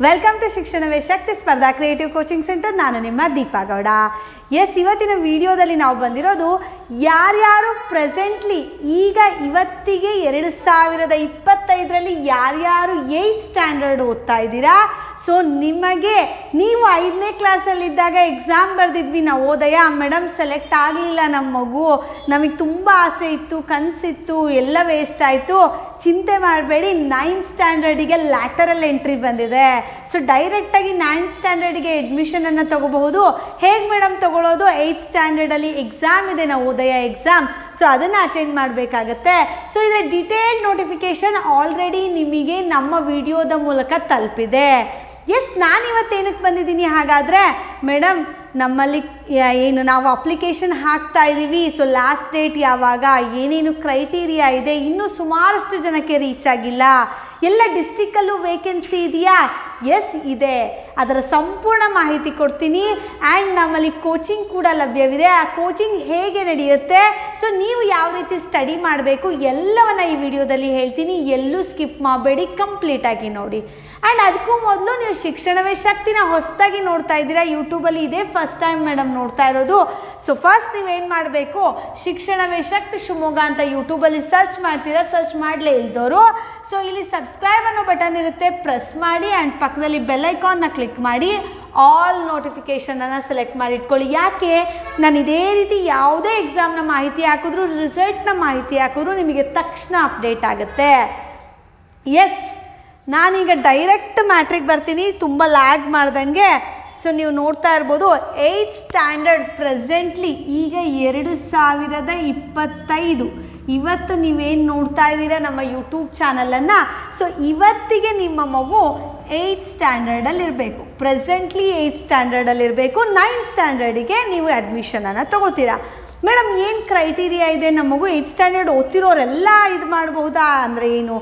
Welcome to ಶಿಕ್ಷಣವೇ ಶಕ್ತಿ ಸ್ಪರ್ಧಾ creative coaching centre ನಾನು ನಿಮ್ಮ ದೀಪಾ ಗೌಡ. ಎಸ್ ಇವತ್ತಿನ ವಿಡಿಯೋದಲ್ಲಿ ನಾವು ಬಂದಿರೋದು ಯಾರ್ಯಾರು ಪ್ರೆಸೆಂಟ್ಲಿ ಈಗ ಇವತ್ತಿಗೆ ಎರಡು ಸಾವಿರದ ಇಪ್ಪತ್ತೈದರಲ್ಲಿ ಯಾರ್ಯಾರು ಏಯ್ತ್ ಸ್ಟ್ಯಾಂಡರ್ಡ್ ಓದ್ತಾ ಇದ್ದೀರಾ? ಸೊ ನಿಮಗೆ ನೀವು ಐದನೇ ಕ್ಲಾಸಲ್ಲಿದ್ದಾಗ ಎಕ್ಸಾಮ್ ಬರೆದಿದ್ವಿ, ನಾವು ಓದಯ್ಯ ಮೇಡಮ್ ಸೆಲೆಕ್ಟ್ ಆಗಲಿಲ್ಲ ನಮ್ಮ ಮಗು. ನಮಗೆ ತುಂಬ ಆಸೆ ಇತ್ತು, ಕನಸಿತ್ತು, ಎಲ್ಲ ವೇಸ್ಟ್ ಆಯಿತು. ಚಿಂತೆ ಮಾಡಬೇಡಿ ನೈನ್ತ್ ಸ್ಟ್ಯಾಂಡರ್ಡಿಗೆ ಲ್ಯಾಟರಲ್ ಎಂಟ್ರಿ ಬಂದಿದೆ. ಸೊ ಡೈರೆಕ್ಟಾಗಿ ನೈನ್ತ್ ಸ್ಟ್ಯಾಂಡರ್ಡಿಗೆ ಅಡ್ಮಿಷನನ್ನು ತಗೋಬಹುದು. ಹೇಗೆ ಮೇಡಮ್ ತಗೊಳ್ಳೋದು ಏಯ್ತ್ ಸ್ಟ್ಯಾಂಡರ್ಡಲ್ಲಿ ಎಕ್ಸಾಮ್ ಇದೆ, ನಾವು ಉದಯ ಎಕ್ಸಾಮ್ ಸೊ ಅದನ್ನು ಅಟೆಂಡ್ ಮಾಡಬೇಕಾಗತ್ತೆ. ಸೊ ಇದರ ಡಿಟೇಲ್ ನೋಟಿಫಿಕೇಷನ್ ಆಲ್ರೆಡಿ ನಿಮಗೆ ನಮ್ಮ ವಿಡಿಯೋದ ಮೂಲಕ ತಲುಪಿದೆ. ಎಸ್ ನಾನು ಇವತ್ತೇನಕ್ಕೆ ಬಂದಿದ್ದೀನಿ ಹಾಗಾದರೆ ಮೇಡಮ್ ನಮ್ಮಲ್ಲಿ ಏನು ನಾವು ಅಪ್ಲಿಕೇಶನ್ ಹಾಕ್ತಾ ಇದ್ದೀವಿ ಸೊ ಲಾಸ್ಟ್ ಡೇಟ್ ಯಾವಾಗ, ಏನೇನು ಕ್ರೈಟೀರಿಯಾ ಇದೆ, ಇನ್ನೂ ಸುಮಾರಷ್ಟು ಜನಕ್ಕೆ ರೀಚ್ ಆಗಿಲ್ಲ. ಎಲ್ಲ ಡಿಸ್ಟಿಕ್ಕಲ್ಲೂ ವೇಕೆನ್ಸಿ ಇದೆಯಾ? ಎಸ್ ಇದೆ. ಅದರ ಸಂಪೂರ್ಣ ಮಾಹಿತಿ ಕೊಡ್ತೀನಿ. ಆ್ಯಂಡ್ ನಮ್ಮಲ್ಲಿ ಕೋಚಿಂಗ್ ಕೂಡ ಲಭ್ಯವಿದೆ. ಆ ಕೋಚಿಂಗ್ ಹೇಗೆ ನಡೆಯುತ್ತೆ? ಸೊ ನೀವು ಯಾವ ರೀತಿ ಸ್ಟಡಿ ಮಾಡಬೇಕು? ಎಲ್ಲವನ್ನ ಈ ವಿಡಿಯೋದಲ್ಲಿ ಹೇಳ್ತೀನಿ. ಎಲ್ಲೂ ಸ್ಕಿಪ್ ಮಾಡಬೇಡಿ. ಕಂಪ್ಲೀಟಾಗಿ ನೋಡಿ. ಆ್ಯಂಡ್ ಅದಕ್ಕೂ ಮೊದಲು ನೀವು ಶಿಕ್ಷಣವೇ ಶಕ್ತಿನ ಹೊಸದಾಗಿ ನೋಡ್ತಾ ಇದ್ದೀರಾ? ಯೂಟ್ಯೂಬಲ್ಲಿ ಇದೇ. ಫಸ್ಟ್ ಟೈಮ್ ಮೇಡಮ್ ನೋಡ್ತಾ ಇರೋದು. ಸೊ ಫಸ್ಟ್ ನೀವೇನು ಮಾಡಬೇಕು? ಶಿಕ್ಷಣವೇ ಶಕ್ತಿ ಶಿವಮೊಗ್ಗ ಅಂತ ಯೂಟ್ಯೂಬಲ್ಲಿ ಸರ್ಚ್ ಮಾಡ್ತೀರಾ? ಸರ್ಚ್ ಮಾಡಲೇ ಇಲ್ದವರು ಸೊ ಇಲ್ಲಿ ಸಬ್ಸ್ಕ್ರೈಬ್ ಅನ್ನೋ ಬಟನ್ ಇರುತ್ತೆ ಪ್ರೆಸ್ ಮಾಡಿ ಆ್ಯಂಡ್ ಪಕ್ಕದಲ್ಲಿ ಬೆಲ್ ಐಕಾನ್ನ ಕ್ಲಿಕ್ ಮಾಡಿ ಆಲ್ ನೋಟಿಫಿಕೇಷನನ್ನು ಸೆಲೆಕ್ಟ್ ಮಾಡಿ ಇಟ್ಕೊಳ್ಳಿ. ಯಾಕೆ? ನಾನು ಇದೇ ರೀತಿ ಯಾವುದೇ ಎಕ್ಸಾಮ್ನ ಮಾಹಿತಿ ಹಾಕಿದ್ರು ರಿಸಲ್ಟ್ನ ಮಾಹಿತಿ ಹಾಕಿದ್ರು ನಿಮಗೆ ತಕ್ಷಣ ಅಪ್ಡೇಟ್ ಆಗುತ್ತೆ. ಎಸ್ ನಾನೀಗ ಡೈರೆಕ್ಟ್ ಮ್ಯಾಟ್ರಿಗೆ ಬರ್ತೀನಿ, ತುಂಬ ಲ್ಯಾಗ್ ಮಾಡ್ದಂಗೆ. ಸೊ ನೀವು ನೋಡ್ತಾ ಇರ್ಬೋದು ಏಯ್ತ್ ಸ್ಟ್ಯಾಂಡರ್ಡ್ ಪ್ರೆಸೆಂಟ್ಲಿ ಈಗ ಎರಡು ಸಾವಿರದ ಇಪ್ಪತ್ತೈದು. ಇವತ್ತು ನೀವೇನು ನೋಡ್ತಾ ಇದ್ದೀರಾ ನಮ್ಮ ಯೂಟ್ಯೂಬ್ ಚಾನಲನ್ನು? ಸೊ ಇವತ್ತಿಗೆ ನಿಮ್ಮ ಮಗು ಏಯ್ತ್ ಸ್ಟ್ಯಾಂಡರ್ಡಲ್ಲಿ ಇರಬೇಕು. ಪ್ರೆಸೆಂಟ್ಲಿ ಏಯ್ತ್ ಸ್ಟ್ಯಾಂಡರ್ಡಲ್ಲಿ ಇರಬೇಕು. ನೈನ್ತ್ ಸ್ಟ್ಯಾಂಡರ್ಡಿಗೆ ನೀವು ಅಡ್ಮಿಷನನ್ನು ತಗೋತೀರಾ. ಮೇಡಮ್ ಏನು ಕ್ರೈಟೀರಿಯಾ ಇದೆ ನಮ್ಮ ಮಗು? ಏಯ್ತ್ ಸ್ಟ್ಯಾಂಡರ್ಡ್ ಓದ್ತಿರೋರೆಲ್ಲ ಇದು ಮಾಡಬಹುದಾ? ಅಂದರೆ ಏನು?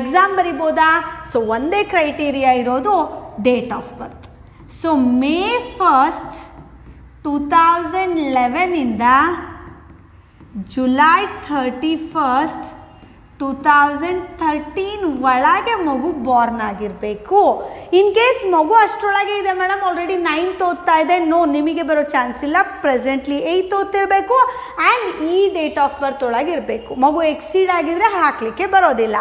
ಎಕ್ಸಾಮ್ ಬರಿಬೋದಾ? ಸೊ ಒಂದೇ ಕ್ರೈಟೀರಿಯಾ ಇರೋದು date of birth so May first two thousand ಲೆವೆನಿಂದ July thirty first two thousand thirteen ಒಳಗೆ ಮಗು ಬಾರ್ನ್ ಆಗಿರಬೇಕು. ಇನ್ ಕೇಸ್ ಮಗು ಅಷ್ಟರೊಳಗೆ ಇದೆ ಮೇಡಮ್ ಆಲ್ರೆಡಿ ನೈನ್ತ್ ಓದ್ತಾ ಇದೆ. ನೋ ನಿಮಗೆ ಬರೋ ಚಾನ್ಸ್ ಇಲ್ಲ. ಪ್ರೆಸೆಂಟ್ಲಿ ಏಯ್ತ್ ಓದ್ತಿರಬೇಕು ಆ್ಯಂಡ್ ಈ ಡೇಟ್ ಆಫ್ ಬರ್ತ್ ಒಳಗೆ ಇರಬೇಕು. ಮಗು ಎಕ್ಸೀಡ್ ಆಗಿದ್ರೆ ಹಾಕಲಿಕ್ಕೆ ಬರೋದಿಲ್ಲ.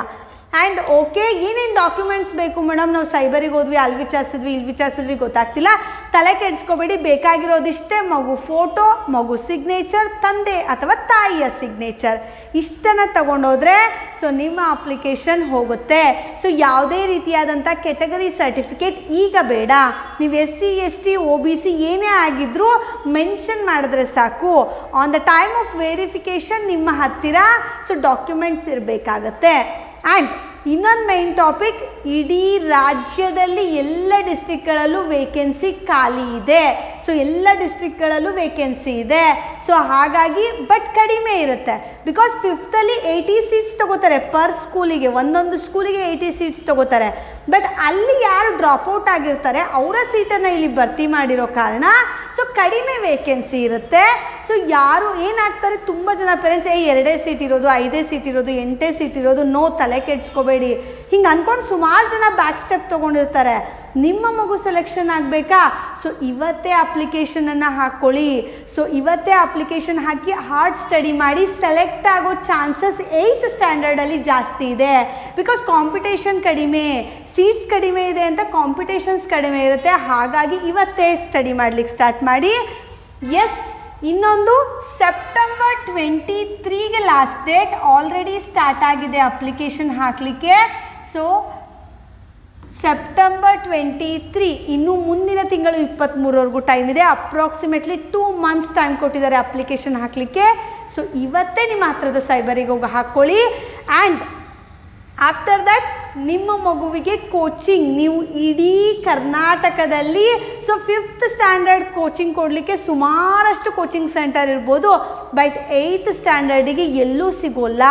ಆ್ಯಂಡ್ ಓಕೆ ಏನೇನು ಡಾಕ್ಯುಮೆಂಟ್ಸ್ ಬೇಕು ಮೇಡಮ್ ನಾವು ಸೈಬರಿಗೆ ಹೋದ್ವಿ ಅಲ್ಲಿ ವಿಚಾರಿಸಿದ್ವಿ ಇಲ್ಲಿ ವಿಚಾರಿಸಿದ್ವಿ ಗೊತ್ತಾಗ್ತಿಲ್ಲ. ತಲೆ ಕೆಡಿಸ್ಕೋಬೇಡಿ, ಬೇಕಾಗಿರೋದಿಷ್ಟೇ ಮಗು ಫೋಟೋ, ಮಗು ಸಿಗ್ನೇಚರ್ ತಂದೆ ಅಥವಾ ತಾಯಿಯ ಸಿಗ್ನೇಚರ್ ಇಷ್ಟನ್ನು ತಗೊಂಡೋದ್ರೆ ಸೊ ನಿಮ್ಮ ಅಪ್ಲಿಕೇಶನ್ ಹೋಗುತ್ತೆ. ಸೊ ಯಾವುದೇ ರೀತಿಯಾದಂಥ ಕೆಟಗರಿ ಸರ್ಟಿಫಿಕೇಟ್ ಈಗ ಬೇಡ. ನೀವು S C S T O B C ಏನೇ ಆಗಿದ್ದರೂ ಮೆನ್ಷನ್ ಮಾಡಿದ್ರೆ ಸಾಕು. On the time of verification ನಿಮ್ಮ ಹತ್ತಿರ ಸೊ ಡಾಕ್ಯುಮೆಂಟ್ಸ್ ಇರಬೇಕಾಗತ್ತೆ. ಆ್ಯಂಡ್ ಇನ್ನೊಂದು ಮೈನ್ ಟಾಪಿಕ್ ಇಡೀ ರಾಜ್ಯದಲ್ಲಿ ಎಲ್ಲ ಡಿಸ್ಟಿಕ್ಗಳಲ್ಲೂ ವೇಕೆನ್ಸಿ ಖಾಲಿ ಇದೆ. ಸೊ ಎಲ್ಲ ಡಿಸ್ಟಿಕ್ಗಳಲ್ಲೂ ವೇಕೆನ್ಸಿ ಇದೆ. ಸೊ ಹಾಗಾಗಿ ಬಟ್ ಕಡಿಮೆ ಇರುತ್ತೆ. ಬಿಕಾಸ್ ಫಿಫ್ತಲ್ಲಿ ಏಯ್ಟಿ ಸೀಟ್ಸ್ ತಗೋತಾರೆ. ಪರ್ ಸ್ಕೂಲಿಗೆ ಒಂದೊಂದು ಸ್ಕೂಲಿಗೆ ಏಯ್ಟಿ ಸೀಟ್ಸ್ ತಗೋತಾರೆ. ಬಟ್ ಅಲ್ಲಿ ಯಾರು ಡ್ರಾಪ್ಔಟ್ ಆಗಿರ್ತಾರೆ, ಅವರ ಸೀಟನ್ನು ಇಲ್ಲಿ ಭರ್ತಿ ಮಾಡಿರೋ ಕಾರಣ ಸೊ ಕಡಿಮೆ ವೇಕೆನ್ಸಿ ಇರುತ್ತೆ. ಸೊ ಯಾರು ಏನಾಗ್ತಾರೆ, ತುಂಬ ಜನ ಪೇರೆಂಟ್ಸ್ ಏ ಎರಡೇ ಸೀಟ್ ಇರೋದು, ಐದೇ ಸೀಟ್ ಇರೋದು, ಎಂಟೇ ಸೀಟ್ ಇರೋದು, ನೋ ತಲೆ ಕೆಡ್ಸ್ಕೋಬೇಡಿ. ಹಿಂಗೆ ಅಂದ್ಕೊಂಡು ಸುಮಾರು ಜನ ಬ್ಯಾಕ್ ಸ್ಟೆಪ್ ತೊಗೊಂಡಿರ್ತಾರೆ. ನಿಮ್ಮ ಮಗು ಸೆಲೆಕ್ಷನ್ ಆಗಬೇಕಾ? ಸೊ ಇವತ್ತೇ ಅಪ್ಲಿಕೇಶನನ್ನು ಹಾಕ್ಕೊಳ್ಳಿ ಸೊ ಇವತ್ತೇ ಅಪ್ಲಿಕೇಶನ್ ಹಾಕಿ ಹಾರ್ಡ್ ಸ್ಟಡಿ ಮಾಡಿ ಸೆಲೆಕ್ಟ್ ಆಗೋ ಚಾನ್ಸಸ್ ಏಯ್ತ್ ಸ್ಟ್ಯಾಂಡರ್ಡಲ್ಲಿ ಜಾಸ್ತಿ ಇದೆ. ಬಿಕಾಸ್ ಕಾಂಪಿಟೇಷನ್ ಕಡಿಮೆ ಸೀಟ್ಸ್ ಕಡಿಮೆ ಇದೆ ಅಂತ ಕಾಂಪಿಟೇಷನ್ಸ್ ಕಡಿಮೆ ಇರುತ್ತೆ. ಹಾಗಾಗಿ ಇವತ್ತೇ ಸ್ಟಡಿ ಮಾಡ್ಲಿಕ್ಕೆ ಸ್ಟಾರ್ಟ್ ಮಾಡಿ. ಎಸ್ ಇನ್ನೊಂದು ಸೆಪ್ಟೆಂಬರ್ ಟ್ವೆಂಟಿ ತ್ರೀಗೆ ಲಾಸ್ಟ್ ಡೇಟ್ ಆಲ್ರೆಡಿ ಸ್ಟಾರ್ಟ್ ಆಗಿದೆ ಅಪ್ಲಿಕೇಶನ್ ಹಾಕಲಿಕ್ಕೆ. ಸೊ ಸೆಪ್ಟೆಂಬರ್ ಟ್ವೆಂಟಿ ತ್ರೀ ಇನ್ನು ಮುಂದಿನ ತಿಂಗಳು ಇಪ್ಪತ್ತ್ಮೂರವರೆಗೂ ಟೈಮ್ ಇದೆ. ಅಪ್ರಾಕ್ಸಿಮೇಟ್ಲಿ ಟೂ ಮಂತ್ಸ್ ಟೈಮ್ ಕೊಟ್ಟಿದ್ದಾರೆ ಅಪ್ಲಿಕೇಶನ್ ಹಾಕಲಿಕ್ಕೆ. ಸೊ ಇವತ್ತೇ ನಿಮ್ಮ ಹತ್ರದ ಸೈಬರಿಗೆ ಹೋಗಿ ಹಾಕ್ಕೊಳ್ಳಿ ಆ್ಯಂಡ್ ಆಫ್ಟರ್ ದಟ್ ನಿಮ್ಮ ಮಗುವಿಗೆ ಕೋಚಿಂಗ್ ನೀವು ಇಡೀ ಕರ್ನಾಟಕದಲ್ಲಿ ಸೊ ಫಿಫ್ತ್ ಸ್ಟ್ಯಾಂಡರ್ಡ್ ಕೋಚಿಂಗ್ ಕೊಡಲಿಕ್ಕೆ ಸುಮಾರಷ್ಟು ಕೋಚಿಂಗ್ ಸೆಂಟರ್ ಇರ್ಬೋದು. ಬಟ್ ಏಯ್ತ್ ಸ್ಟ್ಯಾಂಡರ್ಡಿಗೆ ಎಲ್ಲೂ ಸಿಗೋಲ್ಲ.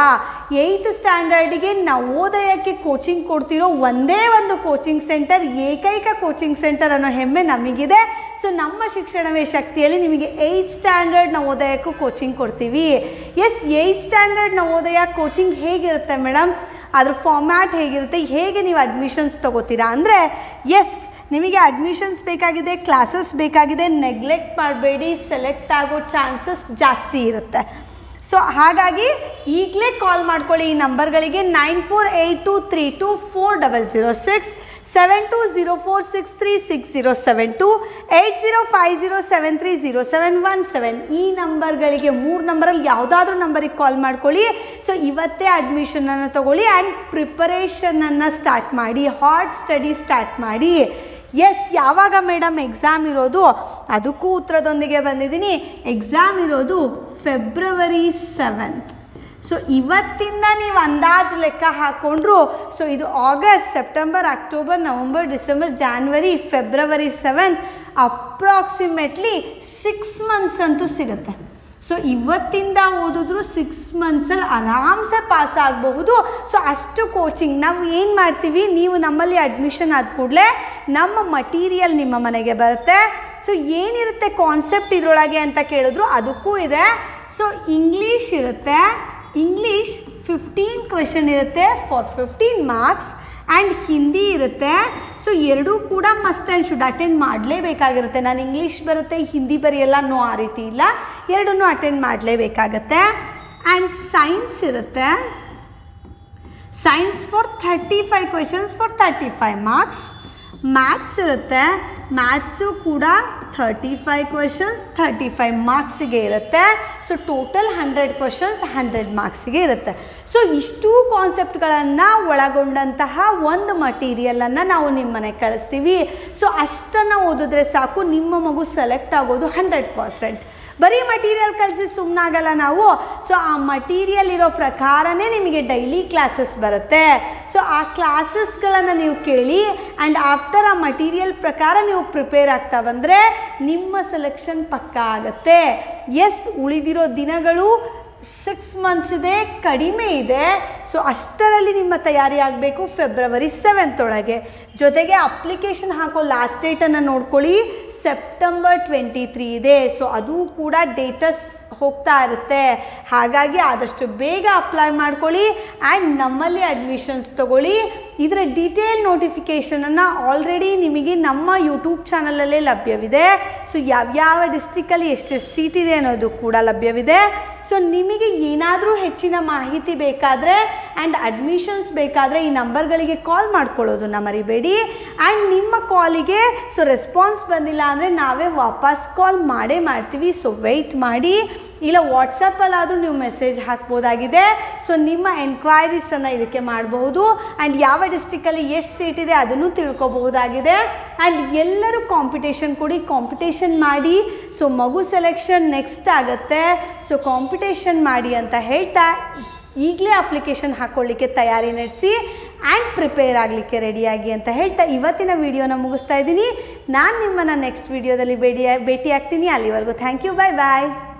ಏಯ್ತ್ ಸ್ಟ್ಯಾಂಡರ್ಡಿಗೆ ನವೋದಯಕ್ಕೆ ಕೋಚಿಂಗ್ ಕೊಡ್ತಿರೋ ಒಂದೇ ಒಂದು ಕೋಚಿಂಗ್ ಸೆಂಟರ್ ಏಕೈಕ ಕೋಚಿಂಗ್ ಸೆಂಟರ್ ಅನ್ನೋ ಹೆಮ್ಮೆ ನಮಗಿದೆ. ಸೊ ನಮ್ಮ ಶಿಕ್ಷಣವೇ ಶಕ್ತಿಯಲ್ಲಿ ನಿಮಗೆ ಏಯ್ತ್ ಸ್ಟ್ಯಾಂಡರ್ಡ್ ನವೋದಯಕ್ಕೂ ಕೋಚಿಂಗ್ ಕೊಡ್ತೀವಿ. Yes eighth standard Navodaya coaching ಹೇಗಿರುತ್ತೆ ಮೇಡಮ್ ಅದ್ರ ಫಾರ್ಮ್ಯಾಟ್ ಹೇಗಿರುತ್ತೆ? ಹೇಗೆ ನೀವು ಅಡ್ಮಿಷನ್ಸ್ ತೊಗೋತೀರಾ? ಅಂದರೆ ಎಸ್ ನಿಮಗೆ ಅಡ್ಮಿಷನ್ಸ್ ಬೇಕಾಗಿದೆ ಕ್ಲಾಸಸ್ ಬೇಕಾಗಿದೆ ನೆಗ್ಲೆಕ್ಟ್ ಮಾಡಬೇಡಿ ಸೆಲೆಕ್ಟ್ ಆಗೋ ಚಾನ್ಸಸ್ ಜಾಸ್ತಿ ಇರುತ್ತೆ. ಸೊ ಹಾಗಾಗಿ ಈಗಲೇ ಕಾಲ್ ಮಾಡ್ಕೊಳ್ಳಿ ಈ ನಂಬರ್ಗಳಿಗೆ nine four eight two three two four double zero six seven two zero four six three six zero seven two eight zero five zero seven three zero seven one seven ಈ ನಂಬರ್ಗಳಿಗೆ ಮೂರು ನಂಬರಲ್ಲಿ ಯಾವುದಾದ್ರೂ ನಂಬರಿಗೆ ಕಾಲ್ ಮಾಡ್ಕೊಳ್ಳಿ. ಸೊ ಇವತ್ತೇ ಅಡ್ಮಿಷನನ್ನು ತಗೊಳ್ಳಿ and ಪ್ರಿಪರೇಷನನ್ನು ಸ್ಟಾರ್ಟ್ ಮಾಡಿ ಹಾಟ್ ಸ್ಟಡಿ ಸ್ಟಾರ್ಟ್ ಮಾಡಿ. ಎಸ್ ಯಾವಾಗ ಮೇಡಮ್ ಎಕ್ಸಾಮ್ ಇರೋದು? ಅದಕ್ಕೂ ಉತ್ತರದೊಂದಿಗೆ ಬಂದಿದ್ದೀನಿ. ಎಕ್ಸಾಮ್ ಇರೋದು ಫೆಬ್ರವರಿ ಸೆವೆಂತ್ ಸೊ ಇವತ್ತಿಂದ ನೀವು ಅಂದಾಜು ಲೆಕ್ಕ ಹಾಕ್ಕೊಂಡ್ರು ಸೊ ಇದು August September October November December January February seventh approximately six months ಅಂತೂ ಸಿಗುತ್ತೆ. ಸೊ ಇವತ್ತಿಂದ ಓದಿದ್ರು ಸಿಕ್ಸ್ ಮಂತ್ಸಲ್ಲಿ ಆರಾಮ್ಸೆ ಪಾಸ್ ಆಗಬಹುದು. ಸೊ ಅಷ್ಟು ಕೋಚಿಂಗ್ ನಾವು ಏನು ಮಾಡ್ತೀವಿ? ನೀವು ನಮ್ಮಲ್ಲಿ ಅಡ್ಮಿಷನ್ ಆದ ಕೂಡಲೇ ನಮ್ಮ ಮಟೀರಿಯಲ್ ನಿಮ್ಮ ಮನೆಗೆ ಬರುತ್ತೆ. ಸೊ ಏನಿರುತ್ತೆ ಕಾನ್ಸೆಪ್ಟ್ ಇದರೊಳಗೆ ಅಂತ ಕೇಳಿದ್ರು ಅದಕ್ಕೂ ಇದೆ. ಸೊ ಇಂಗ್ಲೀಷ್ ಇರುತ್ತೆ. ಇಂಗ್ಲೀಷ್ ಫಿಫ್ಟೀನ್ ಕ್ವೆಶನ್ ಇರುತ್ತೆ. For fifteen marks and Hindi ಇರುತ್ತೆ. ಸೊ ಎರಡೂ ಕೂಡ ಮಸ್ಟ್ ಆ್ಯಂಡ್ ಶುಡ್ ಅಟೆಂಡ್ ಮಾಡಲೇಬೇಕಾಗಿರುತ್ತೆ. ನಾನು ಇಂಗ್ಲೀಷ್ ಬರುತ್ತೆ ಹಿಂದಿ ಬರೆಯಲ್ಲ ನೋ ಆ ರೀತಿ ಇಲ್ಲ. ಎರಡನ್ನೂ ಅಟೆಂಡ್ ಮಾಡಲೇಬೇಕಾಗತ್ತೆ. ಆ್ಯಂಡ್ ಸೈನ್ಸ್ ಇರುತ್ತೆ. Science for thirty five questions for thirty five marks maths ಇರುತ್ತೆ. ಮ್ಯಾಥ್ಸು ಕೂಡ thirty five questions thirty five ಮಾರ್ಕ್ಸಿಗೆ ಇರುತ್ತೆ so total hundred questions hundred ಮಾರ್ಕ್ಸಿಗೆ ಇರುತ್ತೆ. ಸೊ ಇಷ್ಟು ಕಾನ್ಸೆಪ್ಟ್ಗಳನ್ನು ಒಳಗೊಂಡಂತಹ ಒಂದು ಮಟೀರಿಯಲನ್ನು ನಾವು ನಿಮ್ಮ ಮನೆಗೆ ಕಳಿಸ್ತೀವಿ. ಸೊ ಅಷ್ಟನ್ನು ಓದಿದ್ರೆ ಸಾಕು. ನಿಮ್ಮ ಮಗು ಸೆಲೆಕ್ಟ್ ಆಗೋದು ಹಂಡ್ರೆಡ್ ಪರ್ಸೆಂಟ್ ಬರೀ ಮಟೀರಿಯಲ್ ಕಳಿಸಿ ಸುಮ್ಮನಾಗಲ್ಲ ನಾವು. ಸೊ ಆ ಮಟೀರಿಯಲ್ ಇರೋ ಪ್ರಕಾರನೇ ನಿಮಗೆ ಡೈಲಿ ಕ್ಲಾಸಸ್ ಬರುತ್ತೆ. ಸೊ ಆ ಕ್ಲಾಸಸ್ಗಳನ್ನು ನೀವು ಕೇಳಿ ಆ್ಯಂಡ್ ಆಫ್ಟರ್ ಆ ಮಟೀರಿಯಲ್ ಪ್ರಕಾರ ನೀವು ಪ್ರಿಪೇರ್ ಆಗ್ತಾ ಬಂದರೆ ನಿಮ್ಮ ಸೆಲೆಕ್ಷನ್ ಪಕ್ಕಾ ಆಗುತ್ತೆ. ಎಸ್ ಉಳಿದಿರೋ ದಿನಗಳು ಸಿಕ್ಸ್ ಮಂತ್ಸ್ ಇದೆ, ಕಡಿಮೆ ಇದೆ. ಸೊ ಅಷ್ಟರಲ್ಲಿ ನಿಮ್ಮ ತಯಾರಿ ಆಗಬೇಕು ಫೆಬ್ರವರಿ ಸೆವೆಂತ್ ಒಳಗೆ. ಜೊತೆಗೆ ಅಪ್ಲಿಕೇಶನ್ ಹಾಕೋ ಲಾಸ್ಟ್ ಡೇಟನ್ನು ನೋಡ್ಕೊಳ್ಳಿ. ಸೆಪ್ಟೆಂಬರ್ ಟ್ವೆಂಟಿ ತ್ರೀ ಇದೆ. ಸೊ ಅದು ಕೂಡ ಡೇಟಸ್ ಹೋಗ್ತಾ ಇರುತ್ತೆ. ಹಾಗಾಗಿ ಆದಷ್ಟು ಬೇಗ ಅಪ್ಲೈ ಮಾಡ್ಕೊಳ್ಳಿ ಆ್ಯಂಡ್ ನಮ್ಮಲ್ಲಿ ಅಡ್ಮಿಷನ್ಸ್ ತಗೊಳ್ಳಿ. ಇದರ ಡೀಟೇಲ್ ನೋಟಿಫಿಕೇಷನನ್ನು ಆಲ್ರೆಡಿ ನಿಮಗೆ ನಮ್ಮ ಯೂಟ್ಯೂಬ್ ಚಾನಲಲ್ಲೇ ಲಭ್ಯವಿದೆ. ಸೊ ಯಾವ್ಯಾವ ಡಿಸ್ಟಿಕಲ್ಲಿ ಎಷ್ಟೆಷ್ಟು ಸೀಟ್ ಇದೆ ಅನ್ನೋದು ಕೂಡ ಲಭ್ಯವಿದೆ. ಸೊ ನಿಮಗೆ ಏನಾದರೂ ಹೆಚ್ಚಿನ ಮಾಹಿತಿ ಬೇಕಾದರೆ ಆ್ಯಂಡ್ ಅಡ್ಮಿಷನ್ಸ್ ಬೇಕಾದರೆ ಈ ನಂಬರ್ಗಳಿಗೆ ಕಾಲ್ ಮಾಡ್ಕೊಳ್ಳೋದನ್ನ ಮರಿಬೇಡಿ. ಆ್ಯಂಡ್ ನಿಮ್ಮ ಕಾಲಿಗೆ ಸೊ ರೆಸ್ಪಾನ್ಸ್ ಬಂದಿಲ್ಲ ಅಂದರೆ ನಾವೇ ವಾಪಸ್ ಕಾಲ್ ಮಾಡೇ ಮಾಡ್ತೀವಿ. ಸೊ ವೆಯ್ಟ್ ಮಾಡಿ. ಇಲ್ಲ ವಾಟ್ಸಪ್ಪಲ್ಲಾದರೂ ನೀವು ಮೆಸೇಜ್ ಹಾಕ್ಬೋದಾಗಿದೆ. ಸೊ ನಿಮ್ಮ ಎನ್ಕ್ವೈರೀಸನ್ನು ಇದಕ್ಕೆ ಮಾಡಬಹುದು. ಆ್ಯಂಡ್ ಯಾವ ಡಿಸ್ಟಿಕ್ಕಲ್ಲಿ ಎಷ್ಟು ಸೀಟ್ ಇದೆ ಅದನ್ನು ತಿಳ್ಕೊಬಹುದಾಗಿದೆ. ಆ್ಯಂಡ್ ಎಲ್ಲರೂ ಕಾಂಪಿಟೇಷನ್ ಕೊಡಿ ಕಾಂಪಿಟೇಷನ್ ಮಾಡಿ. ಸೊ ಮಗು ಸೆಲೆಕ್ಷನ್ ನೆಕ್ಸ್ಟ್ ಆಗುತ್ತೆ. ಸೊ ಕಾಂಪಿಟೇಷನ್ ಮಾಡಿ ಅಂತ ಹೇಳ್ತಾ ಈಗಲೇ ಅಪ್ಲಿಕೇಶನ್ ಹಾಕ್ಕೊಳ್ಳಿಕ್ಕೆ ತಯಾರಿ ನಡೆಸಿ ಆ್ಯಂಡ್ ಪ್ರಿಪೇರ್ ಆಗಲಿಕ್ಕೆ ರೆಡಿಯಾಗಿ ಅಂತ ಹೇಳ್ತಾ ಇವತ್ತಿನ ವಿಡಿಯೋನ ಮುಗಿಸ್ತಾ ಇದ್ದೀನಿ. ನಾನು ನಿಮ್ಮನ್ನು ನೆಕ್ಸ್ಟ್ ವಿಡಿಯೋದಲ್ಲಿ ಭೇಟಿ ಭೇಟಿ ಆಗ್ತೀನಿ ಅಲ್ಲಿವರೆಗೂ ಥ್ಯಾಂಕ್ ಯು ಬಾಯ್ ಬಾಯ್